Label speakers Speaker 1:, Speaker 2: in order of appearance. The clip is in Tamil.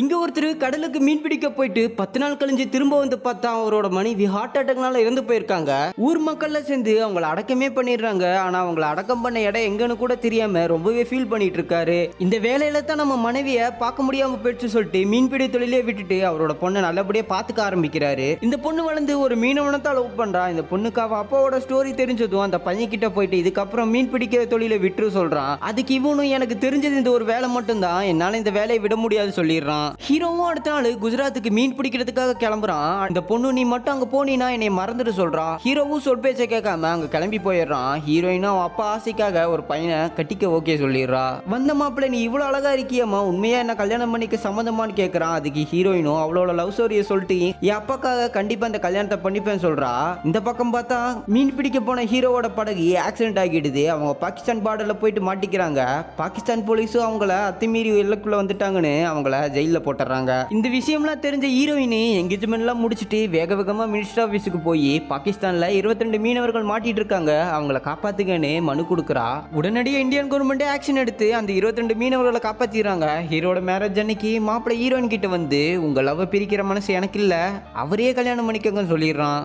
Speaker 1: இங்கே ஒருத்தர் கடலுக்கு மீன் பிடிக்க போயிட்டு பத்து நாள் கழிஞ்சு திரும்ப வந்து பார்த்தா அவரோட மனைவி ஹார்ட் அட்டாக்னால இறந்து போயிருக்காங்க. ஊர் மக்கள்ல சேர்ந்து அவங்கள அடக்கமே பண்ணிடுறாங்க. ஆனால் அவங்கள அடக்கம் பண்ண இடம் எங்கன்னு கூட தெரியாம ரொம்பவே ஃபீல் பண்ணிட்டு இருக்காரு இந்த வேலையில தான் நம்ம மனைவியை பார்க்க முடியாம போயிடுச்சு சொல்லிட்டு மீன்பிடி தொழிலே விட்டுட்டு அவரோட பொண்ணை நல்லபடியாக பார்த்துக்க ஆரம்பிக்கிறாரு. இந்த பொண்ணு வளர்ந்து ஒரு மீனவனத்தை தான் லவ் பண்றா. இந்த பொண்ணுக்கு அவ அப்பாவோட ஸ்டோரி தெரிஞ்சதும் அந்த பையன் கிட்ட போயிட்டு இதுக்கப்புறம் மீன் பிடிக்கிற தொழிலை விட்டுரு சொல்றான். அதுக்கு இவனும் எனக்கு தெரிஞ்சது இந்த ஒரு வேலை மட்டும்தான். என்னால் இந்த வேலையை விட முடியாது சொல்லிடுறான். ஹீரோவும் அடுத்த நாள் குஜராத்துக்கு மீன் பிடிக்கிறதுக்காக கிளம்புறான். இந்த பொண்ணு நீ மட்டும் அங்க போனீனா என்னை மறந்துட்டு சொல்றான் ஹீரோவும் சொற்பேச்சை கேட்காம அங்க கிளம்பி போயிடுறான். ஹீரோயினும் அவன் அப்பா ஆசைக்காக ஒரு பையனை கட்டிக்க ஓகே சொல்லிடுறா. வந்த மாப்பிள்ள நீ இவ்வளவு அழகா இருக்கியம்மா. உண்மையா என்ன கல்யாணம் பண்ணிக்க சம்மந்தமான்னு கேட்கறான். அதுக்கு ஹீரோயினும் அவளோட லவ் ஸ்டோரியை சொல்லிட்டு என் அப்பாக்காக கண்டிப்பா அந்த கல்யாணத்தை பண்ணிப்பேன்னு சொல்றா. இந்த பக்கம் பார்த்தா மீன் பிடிக்க போன ஹீரோவோட படகு ஆக்சிடென்ட் ஆகிடுது. அவங்க பாகிஸ்தான் பார்டர்ல போயிட்டு மாட்டிக்கிறாங்க. பாகிஸ்தான் போலீஸும் அவங்கள அத்துமீறி எல்லைக்குள்ள வந்துட்டாங்கன்னு அவங்கள ஜெயிலில் போட்டுறாங்க. இந்த விஷயம்லாம் தெரிஞ்ச ஹீரோயின் என்கேஜ்மெண்ட்லாம் முடிச்சுட்டு வேக வேகமாக மினிஸ்டர் ஆஃபீஸுக்கு போய் பாகிஸ்தானில் 22 மீனவர்கள் மாட்டிட்டு இருக்காங்க அவங்கள காப்பாத்துக்கன்னு மனு கொடுக்குறா. உடனடியாக இந்தியன் கவர்மெண்ட் ஆக்ஷன் எடுத்து அந்த 22 மீனவர்களை காப்பாத்திடுறாங்க. ஹீரோட மேரேஜ் அன்னைக்கு மாப்பிள்ளை ஹீரோயின் கிட்ட வந்து உங்கள் லவ் பிரிக்கிற மனசு எனக்கு இல்லை. அவரே கல்யாணம் பண்ணிக்கங்கன்னு சொல்லிடுறான்.